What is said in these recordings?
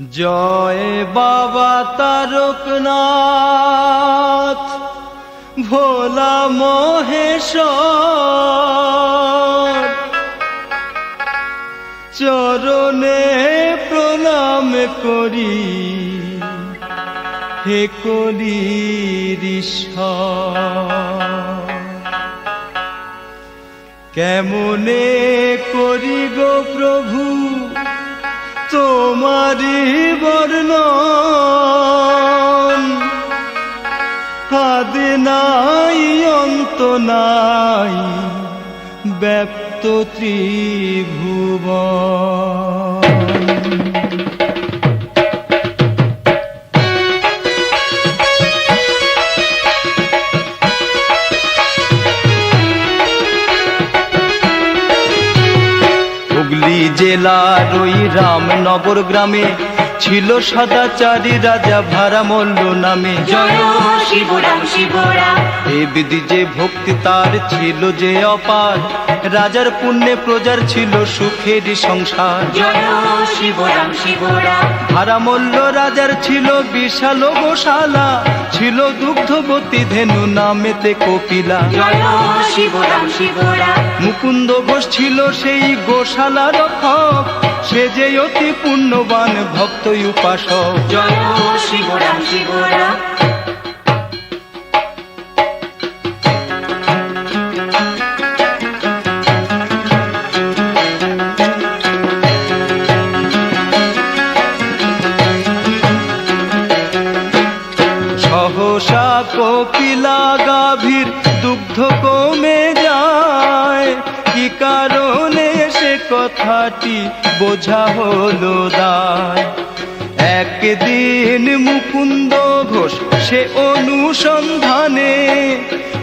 জয় বাবা তারকনাথ ভোলা মহেশ্বর। চরণে প্রণাম করি হে করি কেমনে করি গো প্রভু? তোমারি বর্ণ আদি নাই অন্ত নাই ব্যপ্ত ত্রিভুবন। জেলার ওই রামনগর গ্রামে ছিল সদাচারী রাজা ভারামল্ল নামে। জয় শিবরাম শিবরাম। এ বিধি যে ভক্তি তার ছিল যে অপার। রাজার পুণ্যে প্রজার ছিল সুখেরই সংসার। ভারামল্ল রাজার ছিল বিশাল গোশালা ছিল দুগ্ধবতী ধেনু নামেতে কপিলা মুকুন্দ ঘোষ ছিল সেই গোশালা রক্ষক সে যে অতি পুণ্যবান ভক্ত উপাসক। জয় শিবরাম শিবরাম কথাটি বোঝা হলো দায়। একদিন মুকুন্দ ঘোষ সে অনুসন্ধানে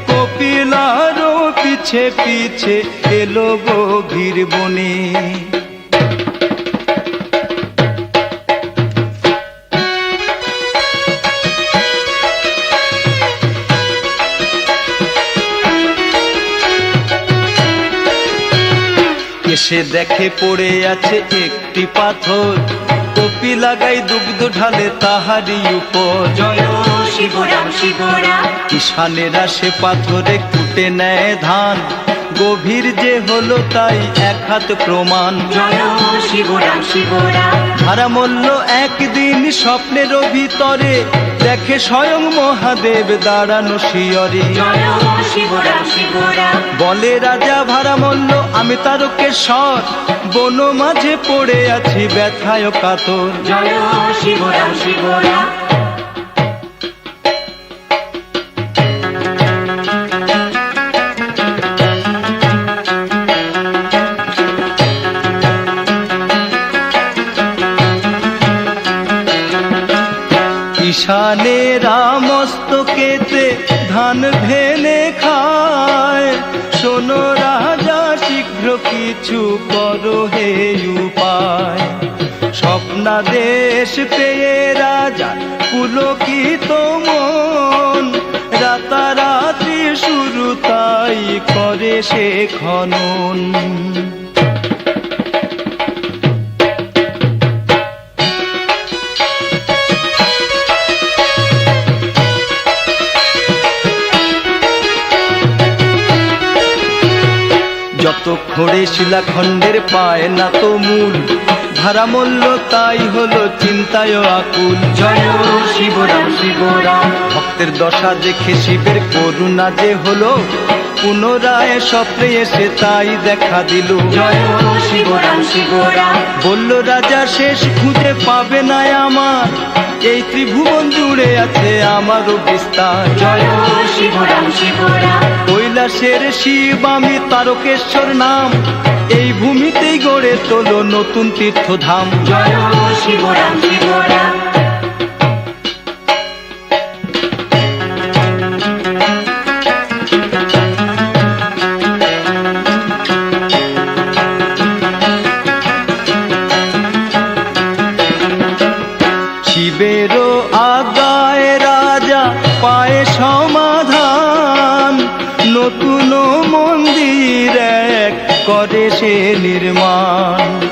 কপিলারও পিছে পিছে এলো গভীর বনে। এসে দেখে পড়ে আছে একটি পাথর। টুপি লাগাই দুগ্ধ ঢালে তাহারি উপর জয় শিবরাম শিবরাম। কিষানেরা সে পাথরে কুটে নেয় ধান। গভীর যে হলো তাই এক হাত প্রমাণ। ভারামল্ল একদিন স্বপ্নের ভিতরে দেখে স্বয়ং মহাদেব দাঁড়ানো শিয়রে। বলে রাজা ভারামল্ল আমি তারকে তারকেশ্বর বন মাঝে পড়ে আছি ব্যথায় কাতর। জয় শিবরাম শিবরাম। ঈশানে রামস্তকেতে ধান ভেনে খায়। শোনো রাজা, শীঘ্র কিছু করো হে উপায়। স্বপ্নাদেশ পেয়ে রাজা পুলকিত মন। রাতারাত্রি শুরু তাই করে সে খনন। খড়ে শিলাখণ্ডের পায় না তো মূল। ভারামল্ল তাই হলো চিন্তায় আকুল। জয় শিবরাম শিবরাম। ভক্তের দশা দেখে শিবের করুণা যে হলো পুনরায় স্বপ্নে এসে তাই দেখা দিল। জয় শিবরাম শিবরাম। বলল রাজা শেষ খুঁজে পাবে না আমার। এই ত্রিভুবন জুড়ে আছে আমারও বিস্তার। জয় শিবরাম শিবরাম। কৈলাসের শিব আমি তারকেশ্বর নাম। এই ভূমিতেই গড়ে তোলো নতুন তীর্থধাম। জয় শিবরাম শিবরাম। এক করে সে নির্মাণ।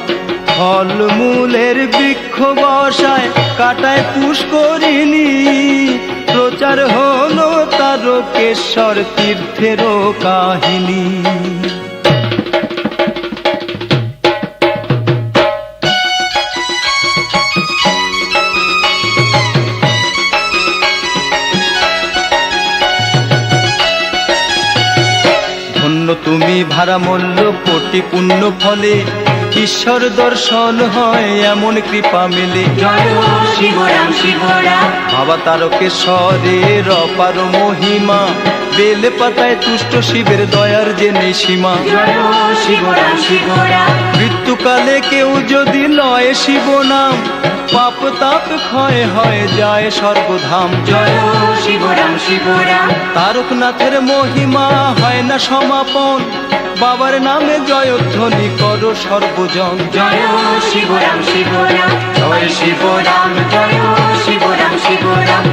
ফলমূলের বৃক্ষ বসায় কাটায় পুষ্করিণী। প্রচার হলো তারকেশ্বর তীর্থেরও কাহিনী। ধন্য তুমি ভাড়া মূল্য কোটি পুণ্য ফলে? ঈশ্বর দর্শন হয় এমন কৃপা মেলে। বাবা তারকেশ্বরের অপার মহিমা বেলে পাতায় তুষ্ট শিবের দয়ার যে সীমা হো সকালে কেউ যদি লয় শিব নাম পাপ তাপ ক্ষয় হয় যায় সর্বধাম জয়। শিবরাম শিবরাম তারকনাথের মহিমা হয় না সমাপন বাবার নামে জয় ধ্বনি কর সর্বজন। জয় শিবরাম শিবরাম জয় শিবরাম জয় শিবরাম শিবরাম